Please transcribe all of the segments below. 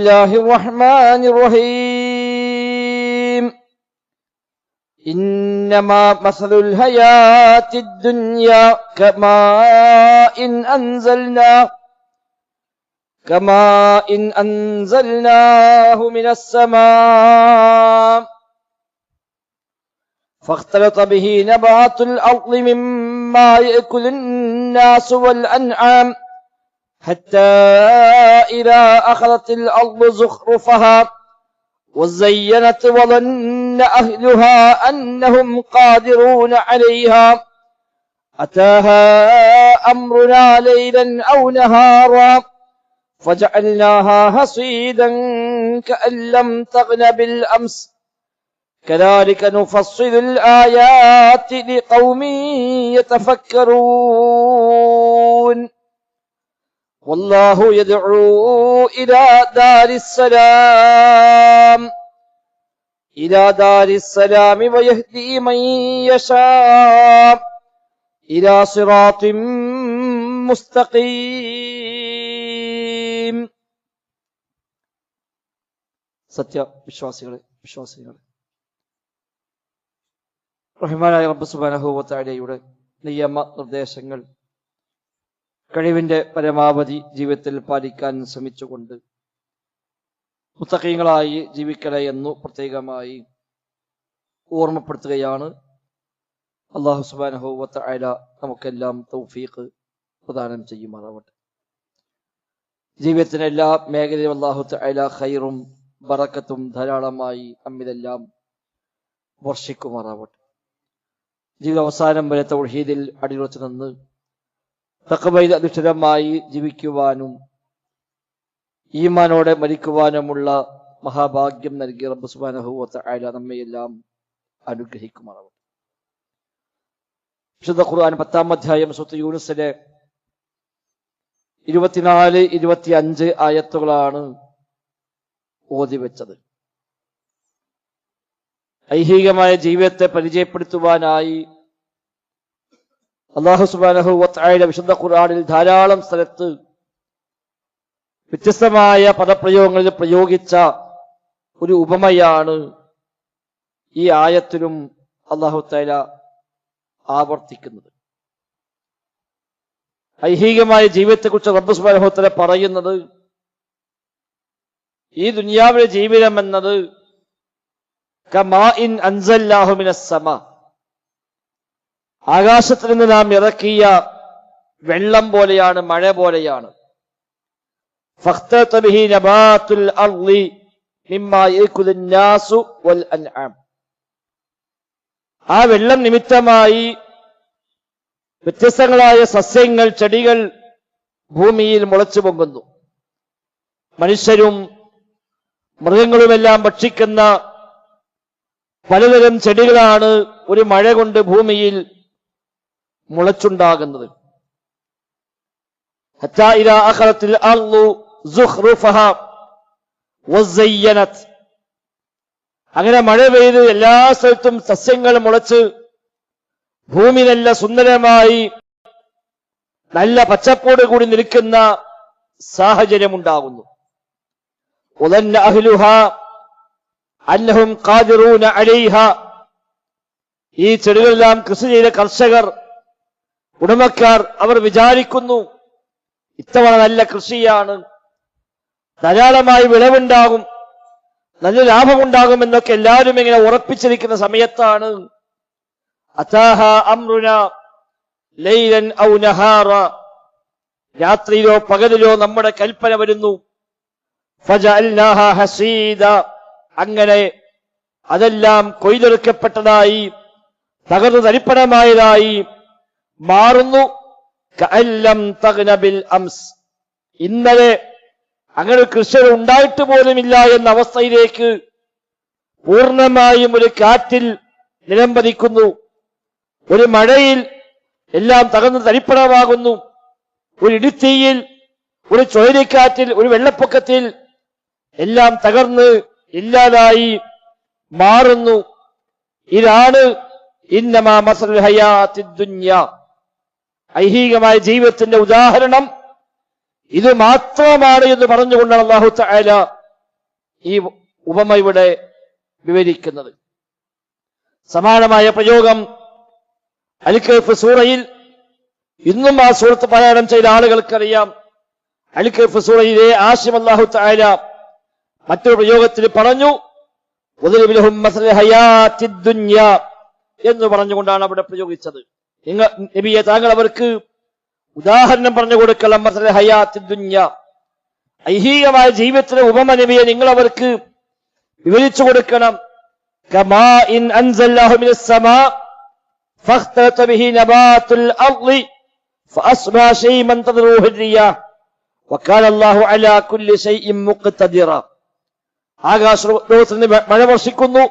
الله الرحمن الرحيم. إنما مثل الحياة الدنيا كماء إن أنزلنا كماء إن أنزلناه من السماء. فاختلط به نبات الأرض مما يأكل الناس والأنعام. حتى إذا أخذت الأرض زخرفها وزينت وظن أهلها أنهم قادرون عليها. أتاها أمرنا ليلا أو نهارا فجعلناها حصيدا كأن لم تغن بالأمس. كذلك نفصل الآيات لقوم يتفكرون. والله يدعو إلى دار السلام إلى دار السلام ويهدي من يشاء إلى صراط مستقيم സത്യ വിശ്വാസികളെ വിശ്വാസികളെ റഹിമാനായ റബ്ബ് സുബാനഹുവത്താഴയുടെ നിയമ നിർദ്ദേശങ്ങൾ കഴിവിന്റെ പരമാവധി ജീവിതത്തിൽ പാലിക്കാൻ ശ്രമിച്ചുകൊണ്ട് പുസ്തകങ്ങളായി ജീവിക്കണേ എന്നു പ്രത്യേകമായി ഓർമ്മപ്പെടുത്തുകയാണ് അള്ളാഹു സുബാനഹുവത്ത അയല നമുക്കെല്ലാം തൗഫീഖ് പ്രദാനം ചെയ്യുമാറാവട്ടെ. ജീവിതത്തിന് എല്ലാ മേഖലയും അള്ളാഹു അയല ഖൈറും ബറക്കത്തും ധാരാളമായി നമ്മിലെല്ലാം വർഷിക്കുമാറാവട്ടെ. ജീവിത അവസാനം വരെ തൗഹീദിൽ അടിയുറച്ചു നിന്ന് തക്കബയിൽ അധിഷ്ഠിതമായി ജീവിക്കുവാനും ഈമാനോടെ മരിക്കുവാനുമുള്ള മഹാഭാഗ്യം നൽകി റബ്ബ് അയല നമ്മയെല്ലാം അനുഗ്രഹിക്കുമാറാവും വിശുദ്ധ ഖുർആൻ പത്താം അധ്യായം സുത്ത് യൂണിസിലെ ഇരുപത്തിനാല് ഇരുപത്തി അഞ്ച് ആയത്തുകളാണ് ഓതി വെച്ചത് ഐഹികമായ ജീവിതത്തെ പരിചയപ്പെടുത്തുവാനായി അള്ളാഹു സുബാനഹു വത്തായുടെ വിശുദ്ധ ഖുർആാനിൽ ധാരാളം സ്ഥലത്ത് വ്യത്യസ്തമായ പദപ്രയോഗങ്ങളിൽ പ്രയോഗിച്ച ഒരു ഉപമയാണ് ഈ ആയത്തിലും അള്ളാഹു തൈല ആവർത്തിക്കുന്നത്. ഐഹികമായ ജീവിതത്തെക്കുറിച്ച് റബ്ബ് സുബാനഹുത്തല പറയുന്നത് ഈ ദുനിയാവിലെ ജീവിതം എന്നത് കമാ ഇൻ അൻസല്ലാഹുമിനസ്സമ ആകാശത്തിൽ നിന്ന് നാം ഇറക്കിയ വെള്ളം പോലെയാണ് മഴ പോലെയാണ്. ആ വെള്ളം നിമിത്തമായി വ്യത്യസ്തങ്ങളായ സസ്യങ്ങൾ ചെടികൾ ഭൂമിയിൽ മുളച്ചു പൊങ്ങുന്നു. മനുഷ്യരും മൃഗങ്ങളുമെല്ലാം ഭക്ഷിക്കുന്ന പലതരം ചെടികളാണ് ഒരു മഴ കൊണ്ട് ഭൂമിയിൽ മുളച്ചുണ്ടാകുന്നത്. അങ്ങനെ മഴ പെയ്ത് എല്ലാ സ്ഥലത്തും സസ്യങ്ങൾ മുളച്ച് ഭൂമി നല്ല സുന്ദരമായി നല്ല പച്ചപ്പോട് കൂടി നിൽക്കുന്ന സാഹചര്യം ഉണ്ടാകുന്നു അന്നഹും ഈ ചെടികളെല്ലാം കൃഷി ചെയ്ത കർഷകർ ഉടമക്കാർ അവർ വിചാരിക്കുന്നു ഇത്തവണ നല്ല കൃഷിയാണ് ധാരാളമായി വിളവുണ്ടാകും നല്ല ലാഭമുണ്ടാകും എന്നൊക്കെ എല്ലാവരും ഇങ്ങനെ ഉറപ്പിച്ചിരിക്കുന്ന സമയത്താണ് അതാഹ അമ്രുന ലൈലൻ ഔ നഹാറ രാത്രിയിലോ പകലിലോ നമ്മുടെ കൽപ്പന വരുന്നു ഫജഅൽനാഹ ഹസീദ അങ്ങനെ അതെല്ലാം കൊയ്തെടുക്കപ്പെട്ടതായി തകർന്നു തരിപ്പണമായതായി മാറുന്നു. അംസ്. ഇന്നലെ അങ്ങനെ കൃഷി ഉണ്ടായിട്ട് പോലുമില്ല എന്ന അവസ്ഥയിലേക്ക് പൂർണമായും ഒരു കാറ്റിൽ നിലംപതിക്കുന്നു. ഒരു മഴയിൽ എല്ലാം തകർന്ന് തരിപ്പണമാകുന്നു. ഒരു ഇടിത്തീയിൽ ഒരു ചുഴലിക്കാറ്റിൽ ഒരു വെള്ളപ്പൊക്കത്തിൽ എല്ലാം തകർന്ന് ഇല്ലാതായി മാറുന്നു. ഇതാണ് ഇന്നമാ മസൽ ഹയാത്തി ദുന്യ. ഐഹികമായ ജീവിതത്തിന്റെ ഉദാഹരണം ഇത് മാത്രമാണ് എന്ന് പറഞ്ഞുകൊണ്ടാണ് അള്ളാഹു തആല ഈ ഉപമ ഇവിടെ വിവരിക്കുന്നത്. സമാനമായ പ്രയോഗം അലിക്കഫ് സൂറയിൽ ഇന്നും ആ സൂറത്ത് പാരായണം ചെയ്ത ആളുകൾക്കറിയാം. അലിക്കഫ് സൂറയിലെ ആശിം അള്ളാഹു തായാല മറ്റൊരു പ്രയോഗത്തിൽ പറഞ്ഞു എന്ന് പറഞ്ഞുകൊണ്ടാണ് അവിടെ പ്രയോഗിച്ചത്. നബിയെ താങ്കൾ അവർക്ക് ഉദാഹരണം പറഞ്ഞു കൊടുക്കൽ അമർത്തലെ ഹയാത്തി ദുന്യ. ഐഹികമായ ജീവിതത്തിലെ ഉപമ നബിയെ നിങ്ങൾ അവർക്ക് വിവരിച്ചു കൊടുക്കണം. ആകാശ മഴ വർഷിക്കുന്നു.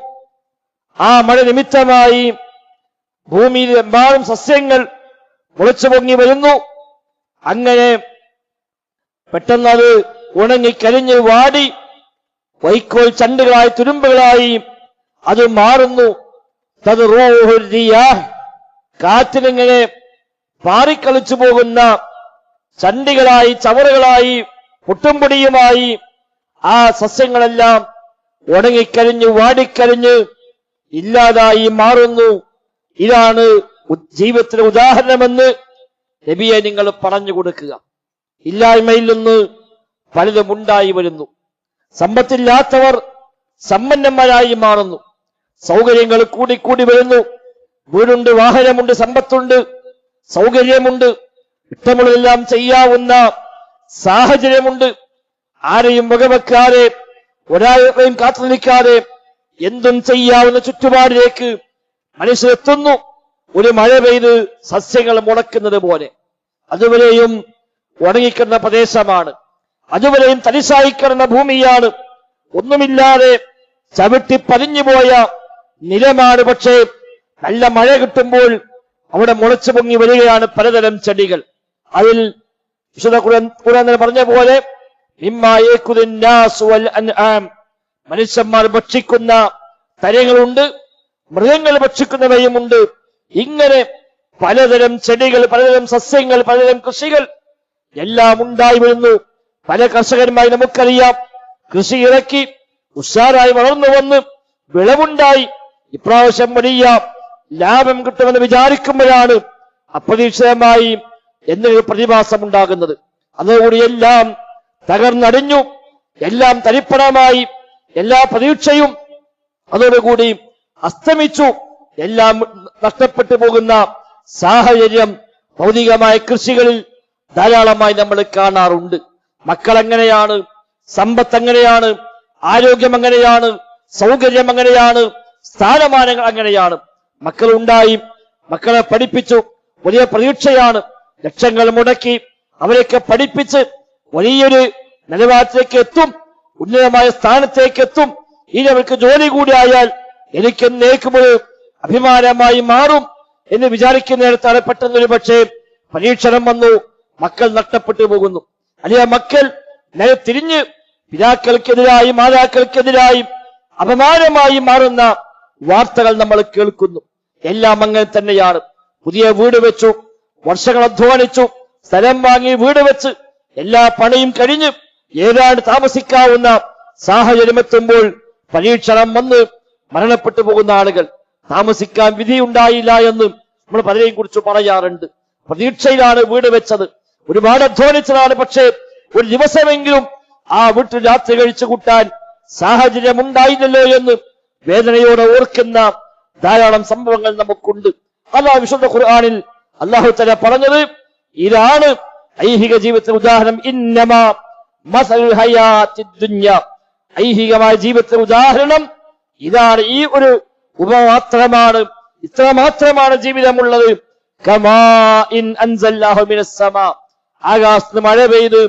ആ മഴ നിമിത്തമായി ഭൂമിയിൽ എമ്പാടും സസ്യങ്ങൾ മുളച്ചു പൊങ്ങി വരുന്നു. അങ്ങനെ പെട്ടെന്ന് അത് ഉണങ്ങി കരിഞ്ഞ് വാടി വൈക്കോൽ ചണ്ടുകളായി തുരുമ്പുകളായി അത് മാറുന്നു. തത് കാറ്റിനിങ്ങനെ പാറിക്കളിച്ചു പോകുന്ന ചണ്ടികളായി ചവറുകളായി പൊട്ടുംപൊടിയുമായി ആ സസ്യങ്ങളെല്ലാം ഉണങ്ങിക്കരിഞ്ഞ് വാടിക്കരിഞ്ഞ് ഇല്ലാതായി മാറുന്നു. ഇതാണ് ജീവിതത്തിലെ ഉദാഹരണമെന്ന് നബിയെ നിങ്ങൾ പറഞ്ഞു കൊടുക്കുക. ഇല്ലായ്മയിൽ നിന്ന് പലതും ഉണ്ടായി വരുന്നു. സമ്പത്തില്ലാത്തവർ സമ്പന്നന്മാരായി മാറുന്നു. സൗകര്യങ്ങൾ കൂടിക്കൂടി വരുന്നു. വീടുണ്ട് വാഹനമുണ്ട് സമ്പത്തുണ്ട് സൗകര്യമുണ്ട്. ഇഷ്ടമുള്ളതെല്ലാം ചെയ്യാവുന്ന സാഹചര്യമുണ്ട്. ആരെയും വകവെക്കാതെ ഒരാളെയും കാത്തു നിൽക്കാതെ എന്തും ചെയ്യാവുന്ന ചുറ്റുപാടിലേക്ക് മനുഷ്യരെത്തുന്നു ഒരു മഴ പെയ്ത് സസ്യങ്ങൾ മുളക്കുന്നത് പോലെ. അതുവരെയും ഉണങ്ങിക്കുന്ന പ്രദേശമാണ്. അതുവരെയും തരിശായി ഭൂമിയാണ്. ഒന്നുമില്ലാതെ ചവിട്ടി പതിഞ്ഞുപോയ നിലമാണ് പക്ഷേ നല്ല മഴ കിട്ടുമ്പോൾ അവിടെ മുളച്ചു പൊങ്ങി വരികയാണ് പലതരം ചെടികൾ. അതിൽ വിശുദ്ധ ഖുർആൻ പറഞ്ഞ പോലെ മനുഷ്യന്മാർ ഭക്ഷിക്കുന്ന തരങ്ങളുണ്ട്. മൃഗങ്ങൾ ഭക്ഷിക്കുന്നവയുമുണ്ട്. ഇങ്ങനെ പലതരം ചെടികൾ പലതരം സസ്യങ്ങൾ പലതരം കൃഷികൾ എല്ലാം ഉണ്ടായി വരുന്നു. പല കർഷകന്മാരും നമുക്കറിയാം കൃഷി ഇറക്കി ഉഷാറായി വളർന്നു വന്ന് വിളവുണ്ടായി. ഇപ്രാവശ്യം വലിയ ലാഭം കിട്ടുമെന്ന് വിചാരിക്കുമ്പോഴാണ് അപ്രതീക്ഷിതമായി എന്നൊരു പ്രതിഭാസം ഉണ്ടാകുന്നത് അതോടുകൂടി എല്ലാം തകർന്നടിഞ്ഞു എല്ലാം തരിപ്പണമായി എല്ലാ പ്രതീക്ഷയും അതോടുകൂടി അസ്തമിച്ചു. എല്ലാം നഷ്ടപ്പെട്ടു പോകുന്ന സാഹചര്യം ഭൗതികമായ കൃഷികളിൽ ധാരാളമായി നമ്മൾ കാണാറുണ്ട്. മക്കൾ എങ്ങനെയാണ് സമ്പത്ത് എങ്ങനെയാണ്? ആരോഗ്യം എങ്ങനെയാണ്? സൗകര്യം എങ്ങനെയാണ്? സ്ഥാനമാനങ്ങൾ എങ്ങനെയാണ്? മക്കൾ ഉണ്ടായി മക്കളെ പഠിപ്പിച്ചു. വലിയ പ്രതീക്ഷയാണ്. ലക്ഷങ്ങൾ മുടക്കി അവരെയൊക്കെ പഠിപ്പിച്ച് വലിയൊരു നിലവാരത്തിലേക്ക് എത്തും. ഉന്നതമായ സ്ഥാനത്തേക്ക് എത്തും. ഇനി അവർക്ക് ജോലി കൂടി ആയാൽ എനിക്ക് നേക്കുമ്പോൾ അഭിമാനമായി മാറും എന്ന് വിചാരിക്കുന്നിടത്താണ് പെട്ടെന്നൊരു പക്ഷേ പരീക്ഷണം വന്നു. മക്കൾ നഷ്ടപ്പെട്ടു പോകുന്നു. അല്ലെ മക്കൾ നേരെ തിരിഞ്ഞ് പിതാക്കൾക്കെതിരായി മാതാക്കൾക്കെതിരായി അപമാനമായി മാറുന്ന വാർത്തകൾ നമ്മൾ കേൾക്കുന്നു. എല്ലാം അങ്ങനെ തന്നെയാണ്. പുതിയ വീട് വെച്ചു വർഷങ്ങൾ അധ്വാനിച്ചു സ്ഥലം വാങ്ങി വീട് വെച്ച് എല്ലാ പണിയും കഴിഞ്ഞ് ഏതാണ്ട് താമസിക്കാവുന്ന സാഹചര്യമെത്തുമ്പോൾ പരീക്ഷണം വന്ന് മരണപ്പെട്ടു പോകുന്ന ആളുകൾ താമസിക്കാൻ വിധി ഉണ്ടായില്ല എന്നും നമ്മൾ പലരെയും കുറിച്ച് പറയാറുണ്ട്. പ്രതീക്ഷയിലാണ് വീട് വെച്ചത്. ഒരുപാട് അധ്വാനിച്ചതാണ് പക്ഷേ ഒരു ദിവസമെങ്കിലും ആ വീട്ടിൽ രാത്രി കഴിച്ചു കൂട്ടാൻ സാഹചര്യം ഉണ്ടായില്ലല്ലോ എന്ന് വേദനയോടെ ഓർക്കുന്ന ധാരാളം സംഭവങ്ങൾ നമുക്കുണ്ട്. അതാ വിശുദ്ധ ഖുർആാനിൽ അള്ളാഹു തല പറഞ്ഞത് ഇതാണ് ഐഹിക ജീവിതത്തിന് ഉദാഹരണം. ഇന്നമാ ഐഹികമായ ജീവിതത്തിന് ഉദാഹരണം ഇതാണ് ഈ ഒരു ഉപമാത്രമാണ് ഇത്ര മാത്രമാണ് ജീവിതമുള്ളത് ആകാശത്ത് മഴ പെയ്ത്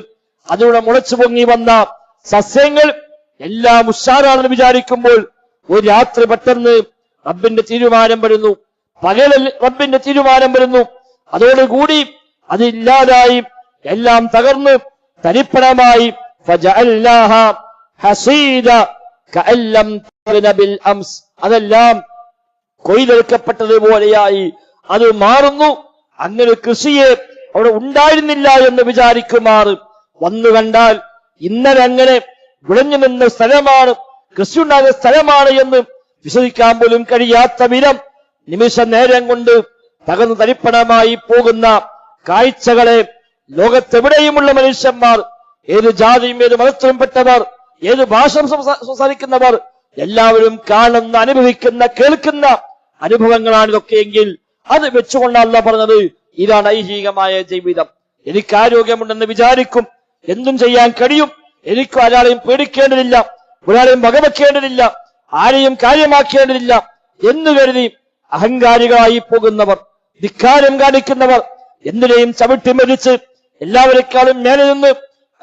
അതിലൂടെ മുളച്ചു പൊങ്ങി വന്ന സസ്യങ്ങൾ എല്ലാം ഉഷാറാണെന്ന് വിചാരിക്കുമ്പോൾ ഒരു രാത്രി പെട്ടെന്ന് റബ്ബിന്റെ തീരുമാനം വരുന്നു. പകലിൽ റബ്ബിന്റെ തീരുമാനം വരുന്നു. അതോടുകൂടി അതില്ലാതായി എല്ലാം തകർന്ന് തരിപ്പണമായി അതെല്ലാം കൊയ്തെടുക്കപ്പെട്ടതുപോലെയായി അത് മാറുന്നു. അങ്ങനെ കൃഷിയെ അവിടെ ഉണ്ടായിരുന്നില്ല എന്ന് വിചാരിക്കുമാർ വന്നു കണ്ടാൽ ഇന്നലെ അങ്ങനെ വിളഞ്ഞു നിന്ന സ്ഥലമാണ് കൃഷി ഉണ്ടാകുന്ന സ്ഥലമാണ് എന്ന് വിശ്വസിക്കാൻ പോലും കഴിയാത്ത വിധം നിമിഷ നേരം കൊണ്ട് തകർന്നു തരിപ്പണമായി പോകുന്ന കാഴ്ചകളെ ലോകത്തെവിടെയുമുള്ള മനുഷ്യന്മാർ ഏത് ജാതിയും ഏത് മതത്തിലും പെട്ടവർ ഏത് ഭാഷ സംസാരിക്കുന്നവർ എല്ലാവരും കാണുന്ന അനുഭവിക്കുന്ന കേൾക്കുന്ന അനുഭവങ്ങളാണ് ഇതൊക്കെയെങ്കിൽ അത് വെച്ചുകൊണ്ടല്ല പറഞ്ഞത് ഇതാണ് ഐഹികമായ ജീവിതം. എനിക്ക് ആരോഗ്യമുണ്ടെന്ന് വിചാരിക്കും. എന്തും ചെയ്യാൻ കഴിയും. എനിക്ക് ഒരാളെയും പേടിക്കേണ്ടതില്ല. ഒരാളെയും വകവെക്കേണ്ടതില്ല. ആരെയും കാര്യമാക്കേണ്ടതില്ല എന്ന് കരുതി അഹങ്കാരികളായി പോകുന്നവർ ധിക്കാരം കാണിക്കുന്നവർ എന്തിനേയും ചവിട്ടി മരിച്ച് എല്ലാവരെക്കാളും മേലെ നിന്ന്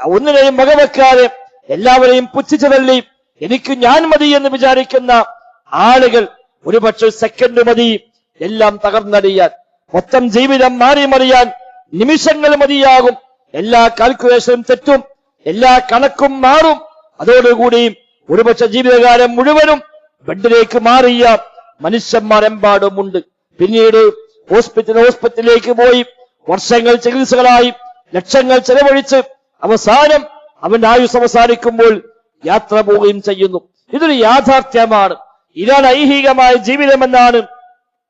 ഒന്നിനെയും വകവെക്കാതെ എല്ലാവരെയും പുച്ഛിച്ചു തള്ളി. എനിക്ക് ഞാൻ മതി എന്ന് വിചാരിക്കുന്ന ആളുകൾ ഒരുപക്ഷെ സെക്കൻഡ് മതി. എല്ലാം തകർന്നടിയാൻ മൊത്തം ജീവിതം മാറി മറിയാൻ നിമിഷങ്ങൾ മതിയാകും. എല്ലാ കാൽക്കുലേഷനും തെറ്റും എല്ലാ കണക്കും മാറും. അതോടുകൂടി ഒരുപക്ഷെ ജീവിതകാലം മുഴുവനും ബെഡിലേക്ക് മാറിയ മനുഷ്യന്മാരെമ്പാടുമുണ്ട്. പിന്നീട് ഹോസ്പിറ്റൽ ഹോസ്പിറ്റലിലേക്ക് പോയി വർഷങ്ങൾ ചികിത്സകളായി ലക്ഷങ്ങൾ ചെലവഴിച്ച് അവസാനം അവന്റെ ആയുസ് അവസാനിക്കുമ്പോൾ യാത്ര പോവുകയും ചെയ്യുന്നു. ഇതൊരു യാഥാർത്ഥ്യമാണ്. ഇതാണ് ഐഹികമായ ജീവിതമെന്നാണ്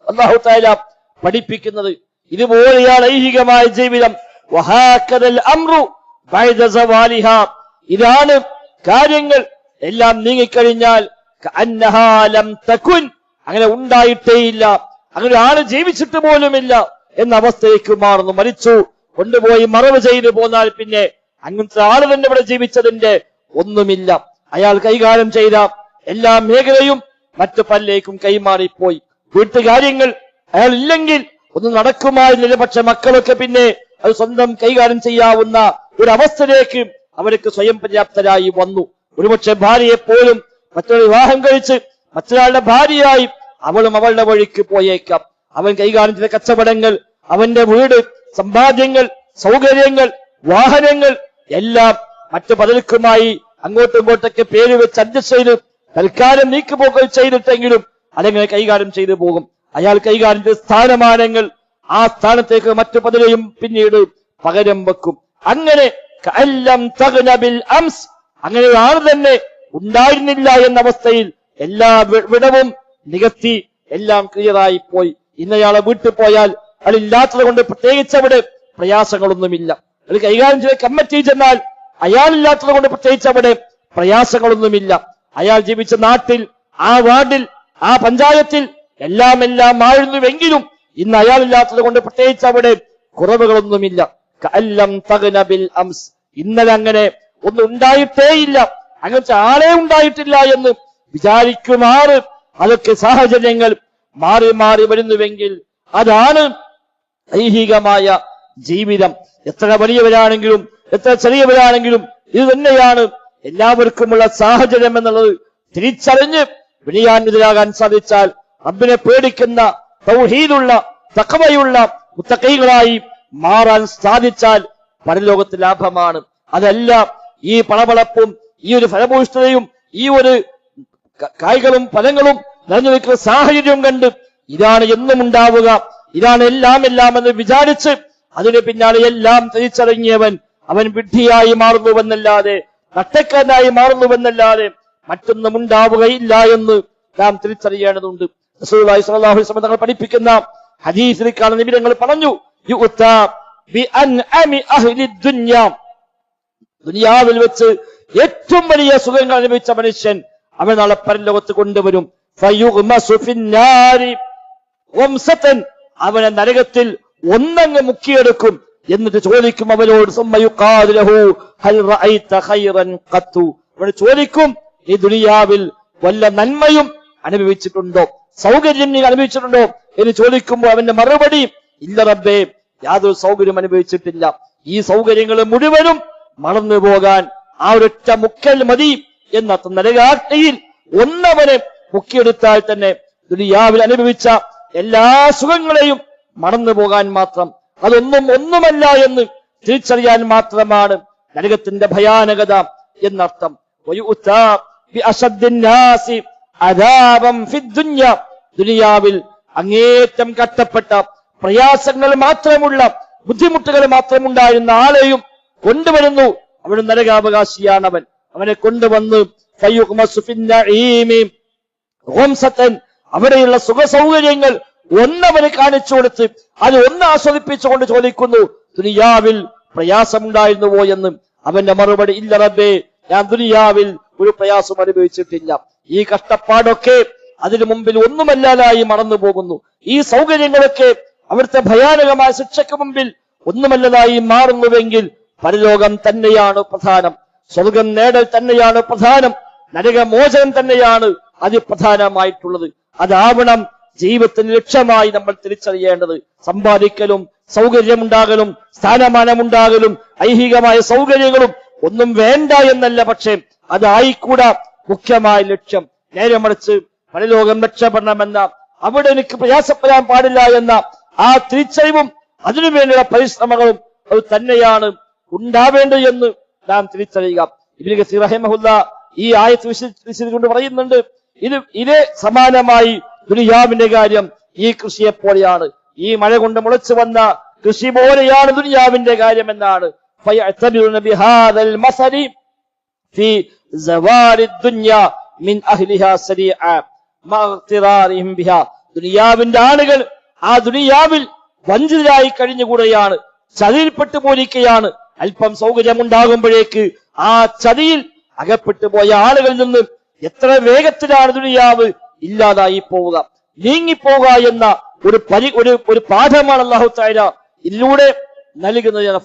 അള്ളാഹു താല പഠിപ്പിക്കുന്നത്. ഇതുപോലെയാണ് ഐഹികമായ ജീവിതം. അമ്രു. ഇതാണ് കാര്യങ്ങൾ. എല്ലാം നീങ്ങിക്കഴിഞ്ഞാൽ അങ്ങനെ ഉണ്ടായിട്ടേയില്ല. അങ്ങനെ ആൾ ജീവിച്ചിട്ട് പോലുമില്ല. എന്ന അവസ്ഥയിലേക്ക് മാറുന്നു. മരിച്ചു. കൊണ്ടുപോയി മറവ് ചെയ്തു പോന്നാൽ പിന്നെ അങ്ങനത്തെ ആൾ തന്നെ ഇവിടെ ജീവിച്ചതിന്റെ ഒന്നുമില്ല. അയാൾ കൈകാര്യം ചെയ്ത എല്ലാ മേഖലയും മറ്റു പല്ലേക്കും കൈമാറിപ്പോയി. വീട്ടുകാര്യങ്ങൾ അയാൾ ഇല്ലെങ്കിൽ ഒന്നും നടക്കുമായിരുന്നില്ല. പക്ഷെ മക്കളൊക്കെ പിന്നെ അത് സ്വന്തം കൈകാര്യം ചെയ്യാവുന്ന ഒരു അവസ്ഥയിലേക്ക് അവർക്ക് സ്വയം പര്യാപ്തരായി വന്നു. ഒരുപക്ഷെ ഭാര്യയെ പോലും മറ്റൊരു വിവാഹം കഴിച്ച് മറ്റൊരാളുടെ ഭാര്യയായി അവളും അവളുടെ വഴിക്ക് പോയേക്കാം. അവൻ കൈകാര്യം ചെയ്ത കച്ചവടങ്ങൾ അവന്റെ വീട് സമ്പാദ്യങ്ങൾ സൗകര്യങ്ങൾ വാഹനങ്ങൾ എല്ലാം മറ്റു പലർക്കുമായി അങ്ങോട്ടും ഇങ്ങോട്ടൊക്കെ പേര് വെച്ച് അഡ്ജസ്റ്റ് ചെയ്ത് തൽക്കാലം നീക്കുപോക്കൽ ചെയ്തിട്ടെങ്കിലും അതെങ്ങനെ കൈകാര്യം ചെയ്തു പോകും? അയാൾ കൈകാര്യം ചെയ്ത സ്ഥാനമാനങ്ങൾ ആ സ്ഥാനത്തേക്ക് മറ്റു പലരെയും പിന്നീട് പകരം വെക്കും. അങ്ങനെ തഗ്ന അംസ് അങ്ങനെ ആൾ തന്നെ ഉണ്ടായിരുന്നില്ല എന്ന അവസ്ഥയിൽ എല്ലാ വിടവും നികത്തി എല്ലാം ക്ലിയറായി പോയി ഇന്നയാളെ വീട്ടിൽ പോയാൽ അയാളില്ലാത്തത് കൊണ്ട് പ്രത്യേകിച്ച് അവിടെ പ്രയാസങ്ങളൊന്നുമില്ല. ഒരു കൈകാര്യം ചെയ്ത കമ്മിറ്റി ചെന്നാൽ അയാളില്ലാത്തത് കൊണ്ട് പ്രത്യേകിച്ച് അവിടെ പ്രയാസങ്ങളൊന്നുമില്ല. അയാൾ ജീവിച്ച നാട്ടിൽ ആ വാർഡിൽ ആ പഞ്ചായത്തിൽ എല്ലാം എല്ലാം ആയിരുന്നുവെങ്കിലും ഇന്ന് അയാളില്ലാത്തത് കൊണ്ട് പ്രത്യേകിച്ച് അവിടെ കുറവുകളൊന്നുമില്ല. കല്ലം തകന ബിൽ അംസ്. ഇന്നലെ അങ്ങനെ ഒന്നും ഉണ്ടായിട്ടേയില്ല. അങ്ങനത്തെ ആളെ ഉണ്ടായിട്ടില്ല എന്ന് വിചാരിക്കുമാറ് അതൊക്കെ സാഹചര്യങ്ങൾ മാറി മാറി വരുന്നുവെങ്കിൽ അതാണ് ഐഹികമായ ജീവിതം എത്ര വലിയവരാണെങ്കിലും എത്ര ചെറിയവരാണെങ്കിലും ഇത് തന്നെയാണ് എല്ലാവർക്കുമുള്ള സാഹചര്യം എന്നുള്ളത് തിരിച്ചറിഞ്ഞ് വിനയാന്വിതരാകാൻ സാധിച്ചാൽ റബ്ബിനെ പേടിക്കുന്ന തൗഹീദുള്ള തക്കവയുള്ള മുത്തക്കൈകളായി മാറാൻ സാധിച്ചാൽ പരലോകത്ത് ലാഭമാണ്. അതല്ല ഈ പളപളപ്പും ഈ ഒരു ഫലഭൂഷ്ഠതയും ഈ ഒരു കായ്കളും ഫലങ്ങളും നിറഞ്ഞു നിൽക്കുന്ന സാഹചര്യം കണ്ട് ഇതാണ് എന്നും ഉണ്ടാവുക. ഇതാണ് എല്ലാം എല്ലാം എന്ന് വിചാരിച്ച് അതിന് പിന്നാലെ എല്ലാം തിരിച്ചറിഞ്ഞവൻ അവൻ വിഡ്ഢിയായി മാറുന്നുവെന്നല്ലാതെ നട്ടക്കാരനായി മാറുന്നുവെന്നല്ലാതെ മറ്റൊന്നും ഉണ്ടാവുകയില്ല എന്ന് നാം തിരിച്ചറിയേണ്ടതുണ്ട്. തങ്ങൾ പഠിപ്പിക്കുന്ന ഹദീസിൽ കാണുന്ന നിബിധങ്ങൾ പറഞ്ഞു ദുനിയാവിൽ വെച്ച് ഏറ്റവും വലിയ സുഖങ്ങൾ അനുഭവിച്ച മനുഷ്യൻ അവൻ നാളെ പരലോകത്ത് കൊണ്ടുവരും. അവനെ നരകത്തിൽ ഒന്നങ്ങ് മുക്കിയെടുക്കും. എന്നിട്ട് ചോദിക്കും അവനോട് അവന് ചോദിക്കും ഈ ദുനിയാവിൽ വല്ല നന്മയും അനുഭവിച്ചിട്ടുണ്ടോ? സൗകര്യം നീ അനുഭവിച്ചിട്ടുണ്ടോ? എന്ന് ചോദിക്കുമ്പോൾ അവന്റെ മറുപടി ഇല്ല റബ്ബേ യാതൊരു സൗകര്യം അനുഭവിച്ചിട്ടില്ല. ഈ സൗകര്യങ്ങൾ മുഴുവനും മറന്നു പോകാൻ ആ ഒരൊറ്റ മുക്കൽ മതി. എന്ന നരകാഗ്നിയിൽ ഒന്നവനെ മുക്കിയെടുത്താൽ തന്നെ ദുനിയാവിൽ അനുഭവിച്ച എല്ലാ സുഖങ്ങളെയും മണന്നു പോകാൻ മാത്രം. അതൊന്നും ഒന്നുമല്ല എന്ന് തിരിച്ചറിയാൻ മാത്രമാണ് നരകത്തിന്റെ ഭയാനകത എന്നർത്ഥം. ദുനിയാവിൽ അങ്ങേറ്റം കട്ടപ്പെട്ട പ്രയാസങ്ങൾ മാത്രമുള്ള ബുദ്ധിമുട്ടുകൾ മാത്രമുണ്ടായിരുന്ന ആളെയും കൊണ്ടുവരുന്നു. അവൻ നരകാവകാശിയാണ് അവൻ. അവനെ കൊണ്ടുവന്ന് അവിടെയുള്ള സുഖ സൗകര്യങ്ങൾ ഒന്നവന് കാണിച്ചു കൊടുത്ത് അത് ഒന്ന് ആസ്വദിപ്പിച്ചുകൊണ്ട് ചോദിക്കുന്നു ദുനിയാവിൽ പ്രയാസമുണ്ടായിരുന്നുവോ എന്ന്? അവന്റെ മറുപടി ഇല്ല റബ്ബേ ഞാൻ ദുനിയാവിൽ ഒരു പ്രയാസം അനുഭവിച്ചിട്ടില്ല. ഈ കഷ്ടപ്പാടൊക്കെ അതിനു മുമ്പിൽ ഒന്നുമല്ലാതായി മറന്നു പോകുന്നു ഈ സൗകര്യങ്ങളൊക്കെ അവിടുത്തെ ഭയാനകമായ ശിക്ഷയ്ക്ക് മുമ്പിൽ ഒന്നുമല്ലതായി മാറുന്നുവെങ്കിൽ പരലോകം തന്നെയാണ് പ്രധാനം. സ്വർഗം നേടൽ തന്നെയാണ് പ്രധാനം. നരകമോചനം തന്നെയാണ് അതിപ്രധാനമായിട്ടുള്ളത്. അതാവണം ജീവിതത്തിന് ലക്ഷ്യമായി നമ്മൾ തിരിച്ചറിയേണ്ടത് സമ്പാദിക്കലും സൗകര്യമുണ്ടാകലും സ്ഥാനമാനമുണ്ടാകലും ഐഹികമായ സൗകര്യങ്ങളും ഒന്നും വേണ്ട എന്നല്ല പക്ഷേ അതായിക്കൂടാ മുഖ്യമായ ലക്ഷ്യം. നേരെ മറിച്ച് പരലോകം രക്ഷപ്പെടണമെന്ന അവിടെ എനിക്ക് പ്രയാസപ്പെടാൻ പാടില്ല എന്ന ആ തിരിച്ചറിവും അതിനുവേണ്ടിയുള്ള പരിശ്രമങ്ങളും അത് തന്നെയാണ് ഉണ്ടാവേണ്ടത് എന്ന് നാം തിരിച്ചറിയുക. ഇബിൻ ഗസീർ റഹിമഹുല്ല ഈ ആയത്ത് വിശദീകരിച്ചുകൊണ്ട് പറയുന്നുണ്ട് ഇത് ഇതേ സമാനമായി ദുനിയാവിന്റെ കാര്യം ഈ കൃഷിയെ പോലെയാണ്. ഈ മഴ കൊണ്ട് മുളച്ചു വന്ന കൃഷി പോലെയാണ് ദുനിയാവിന്റെ കാര്യം എന്നാണ്. ദുനിയാവിന്റെ ആളുകൾ ആ ദുനിയാവിൽ വഞ്ചിതരായി കഴിഞ്ഞുകൂടെയാണ്. ചതിയിൽപ്പെട്ടു പോയിരിക്കുകയാണ് അല്പം സൗകര്യമുണ്ടാകുമ്പോഴേക്ക് ആ ചതിയിൽ അകപ്പെട്ടു പോയ ആളുകളിൽ നിന്ന് എത്ര വേഗത്തിലാണ് ദുനിയാവ് ഇല്ലാതായി പോവുക. നീങ്ങിപ്പോവുക എന്ന ഒരു പരി ഒരു ഒരു പാഠമാണ് അള്ളാഹു താര ഇതിലൂടെ നൽകുന്നത്.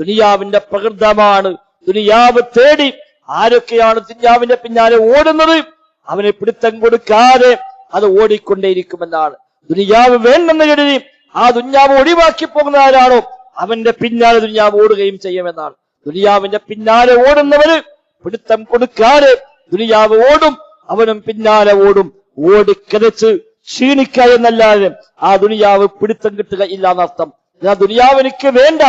ദുനിയാവിന്റെ പ്രകൃതമാണ്. ദുനിയാവ് തേടി ആരൊക്കെയാണ് ദുനിയാവിന്റെ പിന്നാലെ ഓടുന്നത്? അവനെ പിടുത്തം കൊടുക്കാതെ അത് ഓടിക്കൊണ്ടേയിരിക്കുമെന്നാണ്. ദുനിയാവ് വേണ്ടെന്ന് കരുതി ആ ദുഞ്ഞാവ് ഒഴിവാക്കി പോകുന്ന ആരാണോ അവന്റെ പിന്നാലെ ദുഞ്ഞാവ് ഓടുകയും ചെയ്യുമെന്നാണ്. ദുനിയാവിന്റെ പിന്നാലെ ഓടുന്നവര് പിടുത്തം കൊടുക്കാതെ ദുനിയാവ് ഓടും അവനും പിന്നാലെ ഓടും. ഓടിക്കതച്ച് ക്ഷീണിക്ക എന്നല്ലാതെ ആ ദുനിയാവ് പിടുത്തം കിട്ടുക ഇല്ല എന്നർത്ഥം. ആ ദുനിയാവ് എനിക്ക് വേണ്ട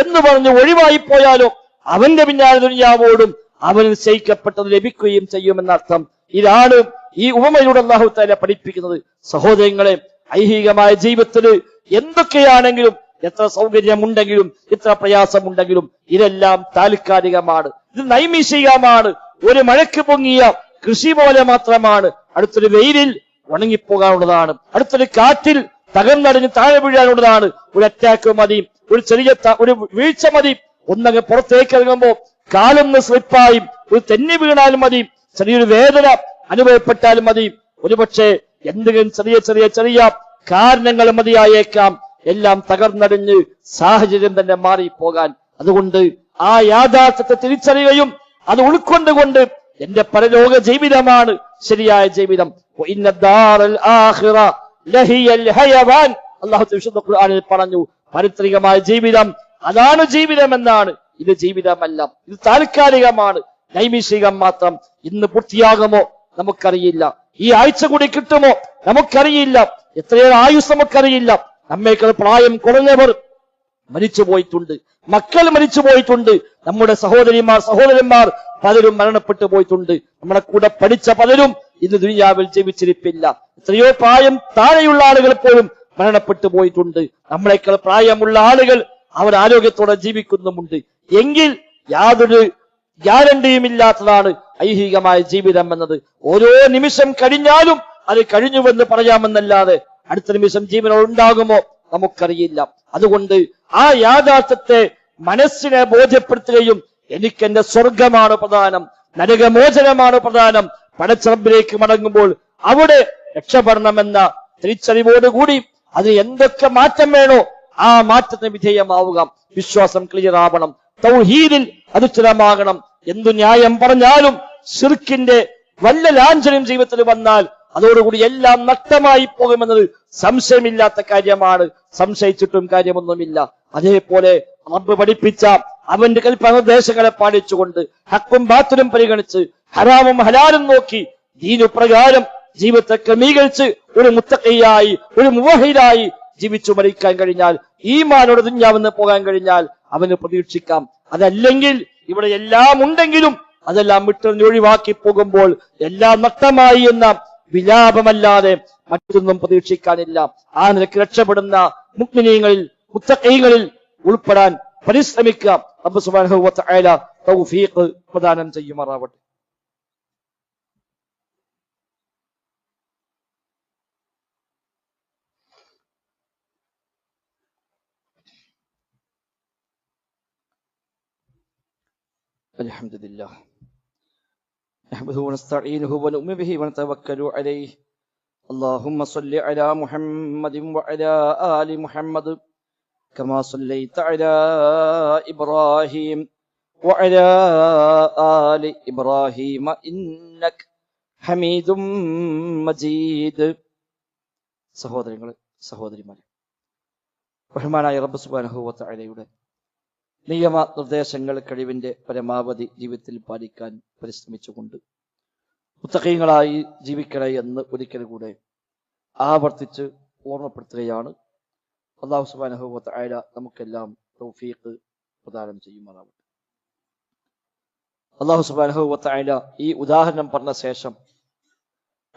എന്ന് പറഞ്ഞ് ഒഴിവായി പോയാലോ അവന്റെ പിന്നാലെ ദുനിയാവ് ഓടും അവന് നിശ്ചയിക്കപ്പെട്ടത് ലഭിക്കുകയും ചെയ്യുമെന്നർത്ഥം ഇതാണ് ഈ ഉപമയിലൂടെ അള്ളാഹു താല പഠിപ്പിക്കുന്നത്. സഹോദരങ്ങളെ ഐഹികമായ ജീവിതത്തിൽ എന്തൊക്കെയാണെങ്കിലും എത്ര സൗകര്യമുണ്ടെങ്കിലും എത്ര പ്രയാസമുണ്ടെങ്കിലും ഇതെല്ലാം താൽക്കാലികമാണ്. ഇത് നൈമിഷികമാണ്. ഒരു മഴയ്ക്ക് പൊങ്ങിയ കൃഷി പോലെ മാത്രമാണ്. അടുത്തൊരു വെയിലിൽ ഉണങ്ങിപ്പോകാനുള്ളതാണ്. അടുത്തൊരു കാറ്റിൽ തകർന്നടിഞ്ഞ് താഴെ വീഴാനുള്ളതാണ്. ഒരു അറ്റാക്ക് മതി ഒരു ചെറിയ ഒരു വീഴ്ച മതി. ഒന്നങ്ങ് പുറത്തേക്ക് ഇറങ്ങുമ്പോ കാലൊന്ന് സ്ലിപ്പായി ഒരു തെന്നി വീണാൽ മതി ചെറിയൊരു വേദന അനുഭവപ്പെട്ടാലും മതി. ഒരുപക്ഷെ എന്തെങ്കിലും ചെറിയ ചെറിയ ചെറിയ കാരണങ്ങൾ മതിയായേക്കാം. എല്ലാം തകർന്നടിഞ്ഞ് സാഹചര്യം തന്നെ മാറിപ്പോകാൻ. അതുകൊണ്ട് ആ യാഥാർത്ഥ്യത്തെ തിരിച്ചറിയുകയും അത് ഉൾക്കൊണ്ടുകൊണ്ട് എന്റെ പരലോക ജീവിതമാണ് ശരിയായ ജീവിതം. അള്ളാഹു ഖുർആനിൽ പറഞ്ഞു പാരിത്രികമായ ജീവിതം അതാണ് ജീവിതം എന്നാണ് ഇത് ജീവിതമല്ല ഇത് താൽക്കാലികമാണ്. നൈമിഷികം മാത്രം ഇന്ന് പൂർത്തിയാകുമോ നമുക്കറിയില്ല. ഈ ആഴ്ച കൂടി കിട്ടുമോ നമുക്കറിയില്ല. എത്രയേറെ ആയുസ് നമുക്കറിയില്ല. നമ്മേക്കാൾ പ്രായം കുറഞ്ഞവർ മരിച്ചു പോയിട്ടുണ്ട് മക്കൾ മരിച്ചു പോയിട്ടുണ്ട് നമ്മുടെ സഹോദരിമാർ സഹോദരന്മാർ പലരും മരണപ്പെട്ടു പോയിട്ടുണ്ട്. നമ്മുടെ കൂടെ പഠിച്ച പലരും ഇന്ന് ദുനിയാവിൽ ജീവിച്ചിരിപ്പില്ല. എത്രയോ പ്രായം താഴെയുള്ള ആളുകൾ പോലും മരണപ്പെട്ടു പോയിട്ടുണ്ട്. നമ്മളെക്കാൾ പ്രായമുള്ള ആളുകൾ അവർ ആരോഗ്യത്തോടെ ജീവിക്കുന്നുമുണ്ട്. എങ്കിൽ യാതൊരു ഗ്യാരണ്ടിയും ഇല്ലാത്തതാണ് ഐഹികമായ ജീവിതം എന്നത്. ഓരോ നിമിഷം കഴിഞ്ഞാലും അത് കഴിഞ്ഞുവെന്ന് പറയാമെന്നല്ലാതെ അടുത്ത നിമിഷം ജീവൻ ഉണ്ടാകുമോ? നമുക്കറിയില്ല. അതുകൊണ്ട് ആ യാഥാർത്ഥ്യത്തെ മനസ്സിനെ ബോധ്യപ്പെടുത്തുകയും എനിക്ക് എന്റെ സ്വർഗമാണ് പ്രധാനം നരകമോചനമാണ് പ്രധാനം. പടച്ചറമ്പിലേക്ക് മടങ്ങുമ്പോൾ അവിടെ രക്ഷപ്പെടണമെന്ന തിരിച്ചറിവോടുകൂടി അത് എന്തൊക്കെ മാറ്റം വേണോ ആ മാറ്റത്തിന് വിധേയമാവുക. വിശ്വാസം ക്ലിയർ ആവണം. തൗഹീദിൽ അധിഷ്ഠിതമാകണം എന്തു ന്യായം പറഞ്ഞാലും ഷിർക്കിന്റെ വല്ല ലാഞ്ചനം ജീവിതത്തിൽ വന്നാൽ അതോടുകൂടി എല്ലാം നഷ്ടമായി പോകുമെന്നത് സംശയമില്ലാത്ത കാര്യമാണ്. സംശയിച്ചിട്ടും കാര്യമൊന്നുമില്ല. അതേപോലെ റബ്ബ് പഠിപ്പിച്ച അവന്റെ കൽപ്പന നിർദ്ദേശങ്ങളെ പാലിച്ചുകൊണ്ട് ഹക്കും ബാത്തിലും പരിഗണിച്ച് ഹരാമും ഹലാലും നോക്കി ദീനു പ്രകാരം ജീവിതത്തെ ക്രമീകരിച്ച് ഒരു മുത്തക്കയായി ഒരു മുവഹിലായി ജീവിച്ചു മരിക്കാൻ കഴിഞ്ഞാൽ ഈ മാനോട് തിഞ്ഞാവുന്ന പോകാൻ കഴിഞ്ഞാൽ അവന് പ്രതീക്ഷിക്കാം. അതല്ലെങ്കിൽ ഇവിടെ എല്ലാം ഉണ്ടെങ്കിലും അതെല്ലാം വിട്ടൊഴിവാക്കി പോകുമ്പോൾ എല്ലാം നഷ്ടമായി എന്ന വിലാപമല്ലാതെ മറ്റൊന്നും പ്രതീക്ഷിക്കാനില്ല ആ നിലയ്ക്ക് രക്ഷപ്പെടുന്ന മുഗ്മിനീങ്ങളിൽ മുത്തക്കൈകളിൽ ഉൾപ്പെടാൻ പരിശ്രമിക്കുക റബ്ബ് സുബ്ഹാനഹു വ തആല തൗഫീഖ് പ്രദാനം ചെയ്യുമാറാവട്ടെ الحمد لله نحمده ونستعينه ونؤمن به ونتوكل عليه اللهم صل على محمد وعلى آل محمد كما صليت على إبراهيم وعلى آل إبراهيم إنك حميد مجيد സഹോദരങ്ങളെ സഹോദരിമാരെ ബഹുമാനായ റബ്ബ് സുബ്ഹാനഹു വ തആലയുടെ നിയമ നിർദ്ദേശങ്ങൾ കഴിവിന്റെ പരമാവധി ജീവിതത്തിൽ പാലിക്കാൻ പരിശ്രമിച്ചുകൊണ്ട് മുത്തഖീങ്ങളായി ജീവിക്കണേ എന്ന് ഒരിക്കൽ കൂടെ ആവർത്തിച്ച് ഓർമ്മപ്പെടുത്തുകയാണ്. അള്ളാഹു സുബാനഹുവത്ത് ആയ നമുക്കെല്ലാം തൗഫീഖ് പ്രദാനം ചെയ്യുമാറാവട്ടെ. അള്ളാഹു സുബാനഹുവത്ത് ആയ ഈ ഉദാഹരണം പറഞ്ഞ ശേഷം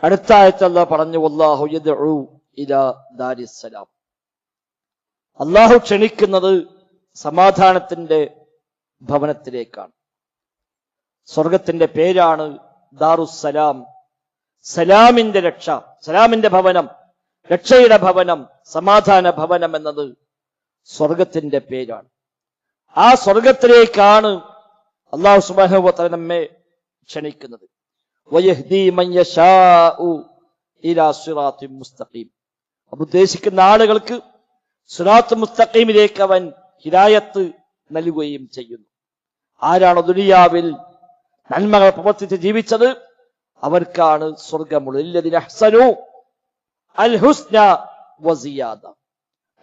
അടുത്ത ആയത്ത് അള്ളാഹ് പറഞ്ഞു അള്ളാഹു ഇലാ ദാരിസ്സലാം അള്ളാഹു ക്ഷണിക്കുന്നത് സമാധാനത്തിന്റെ ഭവനത്തിലേക്കാണ്. സ്വർഗത്തിന്റെ പേരാണ് ദാറുസലാം സലാമിന്റെ രക്ഷ സലാമിന്റെ ഭവനം രക്ഷയുടെ ഭവനം സമാധാന ഭവനം എന്നത് സ്വർഗത്തിന്റെ പേരാണ്. ആ സ്വർഗത്തിലേക്കാണ് അള്ളാഹു സുബാനുവത്ത നമ്മെ ക്ഷണിക്കുന്നത്. ഉദ്ദേശിക്കുന്ന ആളുകൾക്ക് സുറാത്ത് മുസ്തഖീമിലേക്ക് അവൻ ഹിദായത്ത് നൽകുകയും ചെയ്യുന്നു. ആരാണ് ദുനിയാവിൽ നന്മകൾ പ്രവർത്തിച്ച് ജീവിച്ചത്? അവർക്കാണ് സ്വർഗമുള്ളത്. അൽ ഹുസ്ന വസിയാദ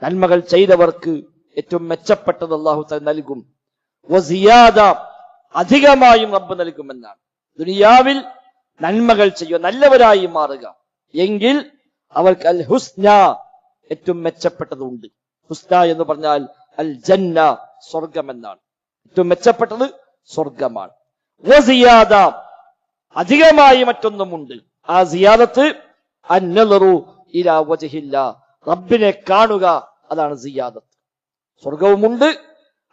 നന്മകൾ ചെയ്തവർക്ക് ഏറ്റവും മെച്ചപ്പെട്ടത് അള്ളാഹു നൽകും. വസിയാദ അധികമായും റബ്ബ് നൽകുമെന്നാണ്. ദുനിയാവിൽ നന്മകൾ ചെയ്യുക നല്ലവരായി മാറുക. എങ്കിൽ അവർക്ക് അൽ ഹുസ്ന ഏറ്റവും മെച്ചപ്പെട്ടതുണ്ട്. ഹുസ്ന എന്ന് പറഞ്ഞാൽ അൽ ജന്ന സ്വർഗം എന്നാണ് ഏറ്റവും മെച്ചപ്പെട്ടത് സ്വർഗമാണ്. അധികമായി മറ്റൊന്നുമുണ്ട്. ആ സിയാദത്ത് അന്നലറു ഇലാ റബ്ബിനെ കാണുക അതാണ് സിയാദത്ത്. സ്വർഗവുമുണ്ട്.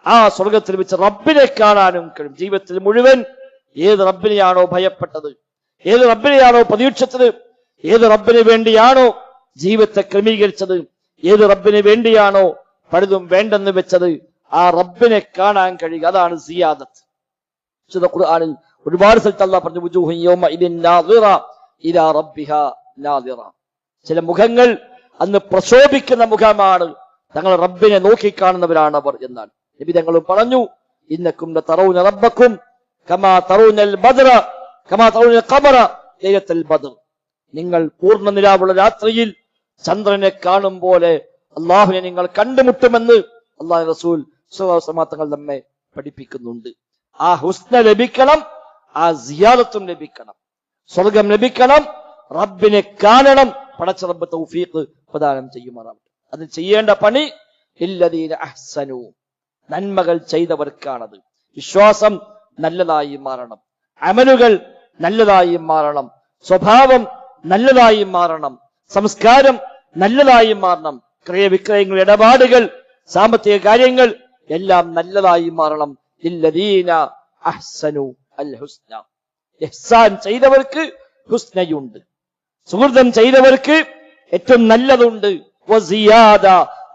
ആ സ്വർഗത്തിൽ വെച്ച് റബ്ബിനെ കാണാനും കഴിയും. ജീവിതത്തിൽ മുഴുവൻ ഏത് റബ്ബിനെയാണോ ഭയപ്പെട്ടത് ഏത് റബ്ബിനെയാണോ പ്രതീക്ഷിച്ചത് ഏത് റബ്ബിന് വേണ്ടിയാണോ ജീവിതത്തെ ക്രമീകരിച്ചത് ഏത് റബ്ബിന് വേണ്ടിയാണോ പലതും വേണ്ടെന്ന് വെച്ചത് ആ റബ്ബിനെ കാണാൻ കഴിയുക. അതാണ് സിയാദത്ത്. വിശുദ്ധ ഖുർആനിൽ ഒരുപാട് സ്ഥലത്ത് അള്ളാഹ് പറഞ്ഞു. ചില മുഖങ്ങൾ അന്ന് പ്രശോഭിക്കുന്ന മുഖമാണ് തങ്ങൾ റബ്ബിനെ നോക്കിക്കാണുന്നവരാണ് അവർ എന്നാണ്. നബി തങ്ങളും പറഞ്ഞു ഇന്നക്കും തറൂന റബ്ബക്കും കമാ തറൂനൽ ബദ്ര കമാ തറൂനൽ ഖബറ ലൈലത്തുൽ ബദ്ർ. നിങ്ങൾ പൂർണ നിലാവുള്ള രാത്രിയിൽ ചന്ദ്രനെ കാണും പോലെ അള്ളാഹുവിനെ നിങ്ങൾ കണ്ടുമുട്ടുമെന്ന് അള്ളാഹു റസൂൽ സമാത്തങ്ങൾ തങ്ങൾ നമ്മെ പഠിപ്പിക്കുന്നുണ്ട്. ആ ഹുസ്ന ലഭിക്കണം ആ സിയാദത്തും ലഭിക്കണം. സ്വർഗം ലഭിക്കണം റബ്ബിനെ കാണണം. പടച്ച റബ്ബ് തൗഫീഖ് പ്രദാനം ചെയ്യുമാറാവട്ടെ. അത് ചെയ്യേണ്ട പണി ഇല്ലദീന അഹ്സനു. നന്മകൾ ചെയ്തവർക്കാണത്. വിശ്വാസം നല്ലതായി മാറണം. അമലുകൾ നല്ലതായി മാറണം. സ്വഭാവം നല്ലതായി മാറണം. സംസ്കാരം നല്ലതായി മാറണം. ക്രയവിക്രയങ്ങൾ ഇടപാടുകൾ സാമ്പത്തിക കാര്യങ്ങൾ എല്ലാം നല്ലതായി മാറണം. അഹ്സനു അൽ ഹുസ്ന ഇഹ്സാൻ ചെയ്തവർക്ക് ഹുസ്നയുണ്ട്. സുഹൃതം ചെയ്തവർക്ക് ഏറ്റവും നല്ലതുണ്ട്.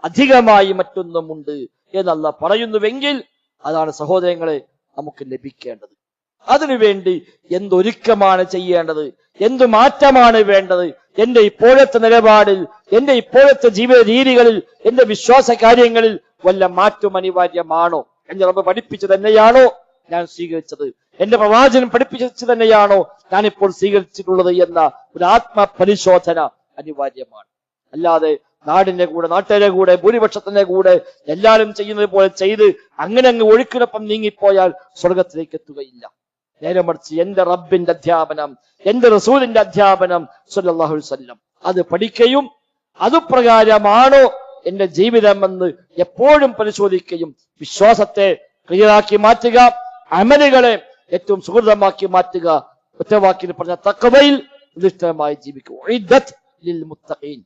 അധികമായി മറ്റൊന്നുമുണ്ട്. എന്നല്ല പറയുന്നുവെങ്കിൽ അതാണ് സഹോദരങ്ങളെ നമുക്ക് ലഭിക്കേണ്ടത്. അതിനുവേണ്ടി എന്തൊരുക്കമാണ് ചെയ്യേണ്ടത്? എന്തു മാറ്റമാണ് വേണ്ടത്? എന്റെ ഇപ്പോഴത്തെ നിലപാടിൽ എന്റെ ഇപ്പോഴത്തെ ജീവിത രീതികളിൽ എന്റെ വിശ്വാസ കാര്യങ്ങളിൽ വല്ല മാറ്റം അനിവാര്യമാണോ? എന്നെ റബ്ബ് പഠിപ്പിച്ചു തന്നെയാണോ ഞാൻ സ്വീകരിച്ചത്? എന്റെ പ്രവാചകൻ പഠിപ്പിച്ചു തന്നെയാണോ ഞാൻ ഇപ്പോൾ സ്വീകരിച്ചിട്ടുള്ളത് എന്ന ഒരു ആത്മപരിശോധന അനിവാര്യമാണ്. അല്ലാതെ നാടിന്റെ കൂടെ നാട്ടുകാരെ കൂടെ ഭൂരിപക്ഷത്തിന്റെ കൂടെ എല്ലാവരും ചെയ്യുന്നത് പോലെ ചെയ്ത് അങ്ങനെ അങ്ങ് ഒഴുക്കിനൊപ്പം നീങ്ങിപ്പോയാൽ സ്വർഗത്തിലേക്ക് എത്തുകയില്ല. നേരെ മറിച്ച് എന്റെ റബ്ബിന്റെ അധ്യാപനം എന്റെ റസൂലിന്റെ അധ്യാപനം സല്ലല്ലാഹു അലൈഹി വസല്ലം. അത് പഠിക്കുകയും അതുപ്രകാരമാണോ എന്റെ ജീവിതമെന്ന് എപ്പോഴും പരിശോധിക്കുകയും വിശ്വാസത്തെ ക്ലിയറാക്കി മാറ്റുക അമലുകളെ ഏറ്റവും സുഹൃതമാക്കി മാറ്റുക ഒറ്റവാക്കിൽ പറഞ്ഞ തക്കവയിൽ നിഷ്ഠമായി മുത്തഖീൻ.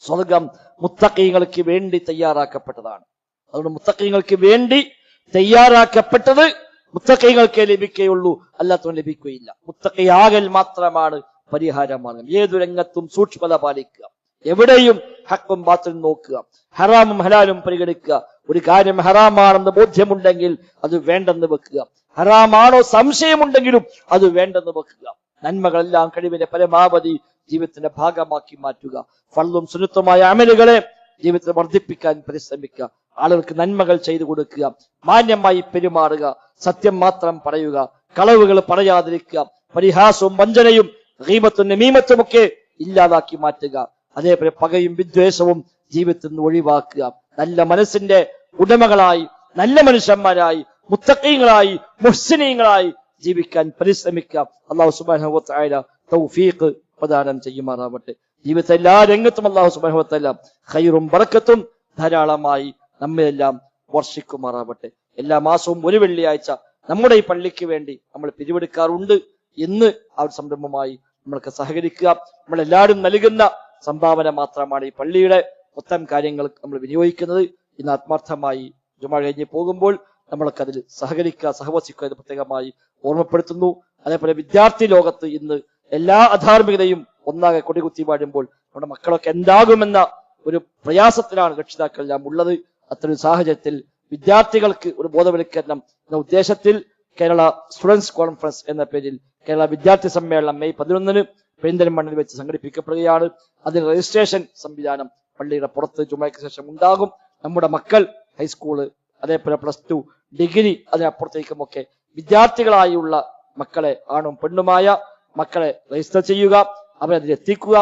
സ്വർഗം മുത്തക്കീങ്ങൾക്ക് വേണ്ടി തയ്യാറാക്കപ്പെട്ടതാണ്. അതുകൊണ്ട് മുത്തക്കീങ്ങൾക്ക് വേണ്ടി തയ്യാറാക്കപ്പെട്ടത് മുത്തഖീങ്ങൾക്കേ ലഭിക്കുകയുള്ളൂ അല്ലാത്തവൻ ലഭിക്കുകയില്ല. മുത്തക്കയാകൽ മാത്രമാണ് പരിഹാരമാണ് ഏതു രംഗത്തും സൂക്ഷ്മത പാലിക്കുക. എവിടെയും ഹക്കും ബാത്തിലും നോക്കുക. ഹറാമും ഹലാലും പരിഗണിക്കുക. ഒരു കാര്യം ഹറാമാണെന്ന് ബോധ്യമുണ്ടെങ്കിൽ അത് വേണ്ടെന്ന് വെക്കുക. ഹറാമാണോ സംശയമുണ്ടെങ്കിലും അത് വേണ്ടെന്ന് വെക്കുക. നന്മകളെല്ലാം കഴിവിന്റെ പരമാവധി ജീവിതത്തിന്റെ ഭാഗമാക്കി മാറ്റുക. ഫള്ളും സുനിത്വമായ അമലുകളെ ജീവിതത്തിൽ വർദ്ധിപ്പിക്കാൻ പരിശ്രമിക്കുക. ആളുകൾക്ക് നന്മകൾ ചെയ്തു കൊടുക്കുക മാന്യമായി പെരുമാറുക സത്യം മാത്രം പറയുക കളവുകൾ പറയാതിരിക്കുക പരിഹാസവും വഞ്ചനയും റീമത്തും നമീമത്തും ഒക്കെ ഇല്ലാതാക്കി മാറ്റുക അതേപോലെ പകയും വിദ്വേഷവും ജീവിതത്തിൽ നിന്ന് ഒഴിവാക്കുക. നല്ല മനസ്സിന്റെ ഉടമകളായി നല്ല മനുഷ്യന്മാരായി മുത്തക്കീങ്ങളായി മുഹ്സിനീങ്ങളായി ജീവിക്കാൻ പരിശ്രമിക്കുക. അള്ളാഹു സുബാന തൗഫീഖ് പ്രദാനം ചെയ്യുമാറാവട്ടെ. ജീവിതത്തെ എല്ലാ രംഗത്തും അള്ളാഹു സുബാനുഭവത്തല്ല ഖൈറും ബറക്കത്തും ധാരാളമായി നമ്മയെല്ലാം വർഷിക്കുമാറാവട്ടെ. എല്ലാ മാസവും ഒരു വെള്ളിയാഴ്ച നമ്മുടെ ഈ പള്ളിക്ക് വേണ്ടി നമ്മൾ പിരിവെടുക്കാറുണ്ട് എന്ന് ആ ഒരു സംരംഭമായി നമ്മൾക്ക് സഹകരിക്കുക. നമ്മളെല്ലാവരും നൽകുന്ന സംഭാവന മാത്രമാണ് ഈ പള്ളിയുടെ മൊത്തം കാര്യങ്ങൾ നമ്മൾ വിനിയോഗിക്കുന്നത്. ഇന്ന് ആത്മാർത്ഥമായി ജുമ കഴിഞ്ഞ് പോകുമ്പോൾ നമ്മൾക്ക് അതിൽ സഹകരിക്കുക സഹവസിക്കുക എന്ന് പ്രത്യേകമായി ഓർമ്മപ്പെടുത്തുന്നു. അതേപോലെ വിദ്യാർത്ഥി ലോകത്ത് ഇന്ന് എല്ലാ അധാർമികതയും ഒന്നാകെ കൊടികുത്തി വാഴുമ്പോൾ നമ്മുടെ മക്കളൊക്കെ എന്താകുമെന്ന ഒരു പ്രയാസത്തിലാണ് രക്ഷിതാക്കളെല്ലാം ഉള്ളത്. അത്തരം സാഹചര്യത്തിൽ വിദ്യാർത്ഥികൾക്ക് ഒരു ബോധവൽക്കരണം എന്ന ഉദ്ദേശത്തിൽ കേരള സ്റ്റുഡൻസ് കോൺഫറൻസ് എന്ന പേരിൽ കേരള വിദ്യാർത്ഥി സമ്മേളനം മെയ് പതിനൊന്നിന് പെരിന്തൽമണ്ണിൽ വെച്ച് സംഘടിപ്പിക്കപ്പെടുകയാണ്. അതിന് രജിസ്ട്രേഷൻ സംവിധാനം പള്ളിയുടെ പുറത്ത് ചുമയ്ക്ക് ശേഷം ഉണ്ടാകും. നമ്മുടെ മക്കൾ ഹൈസ്കൂൾ അതേപോലെ പ്ലസ് ടു ഡിഗ്രി അതിനപ്പുറത്തേക്കുമൊക്കെ വിദ്യാർത്ഥികളായുള്ള മക്കളെ ആണും പെണ്ണുമായ മക്കളെ രജിസ്റ്റർ ചെയ്യുക അവരെ അതിലെത്തിക്കുക.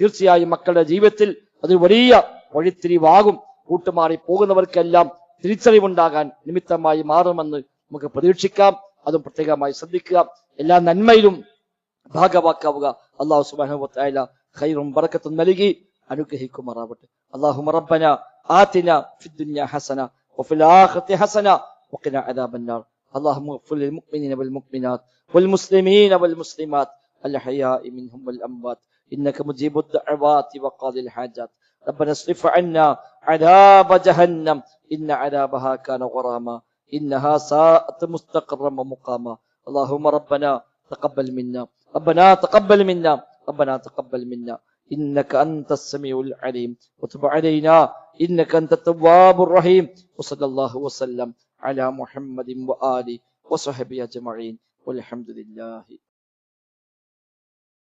തീർച്ചയായും മക്കളുടെ ജീവിതത്തിൽ അത് വലിയ വഴിത്തിരിവാകും. കൂട്ടുമാറി പോകുന്നവർക്കെല്ലാം തിരിച്ചറിവുണ്ടാകാൻ നിമിത്തമായി മാറുമെന്ന് നമുക്ക് പ്രതീക്ഷിക്കാം അതും പ്രത്യേകമായി ശ്രദ്ധിക്കുക എല്ലാ നന്മയിലും ഭാഗവാക്കാവുക അള്ളാഹു സുബാനുവത്തായ ഖൈറും ബറക്കത്തും നൽകി അനുഗ്രഹിക്കുമാറാവട്ടെ അള്ളാഹു റബ്ബന آتنا في الدنيا حسنة وفي الآخرة حسنة وقنا عذاب النار اللهم اغفر للمؤمنين والمؤمنات والمسلمين والمسلمات الأحياء منهم والأموات إنك مجيب الدعوات وقاضي الحاجات ربنا اصرف عنا عذاب جهنم. إن عذابها كان غراما. إنها ساءت مستقرا ومقاما. اللهم ربنا تقبل منا. ربنا تقبل منا. ربنا تقبل منا. إنك أنت السميع العليم. وتب علينا. إنك أنت التواب الرحيم. وصلى الله وسلم على محمد وآله وصحبه أجمعين. والحمد لله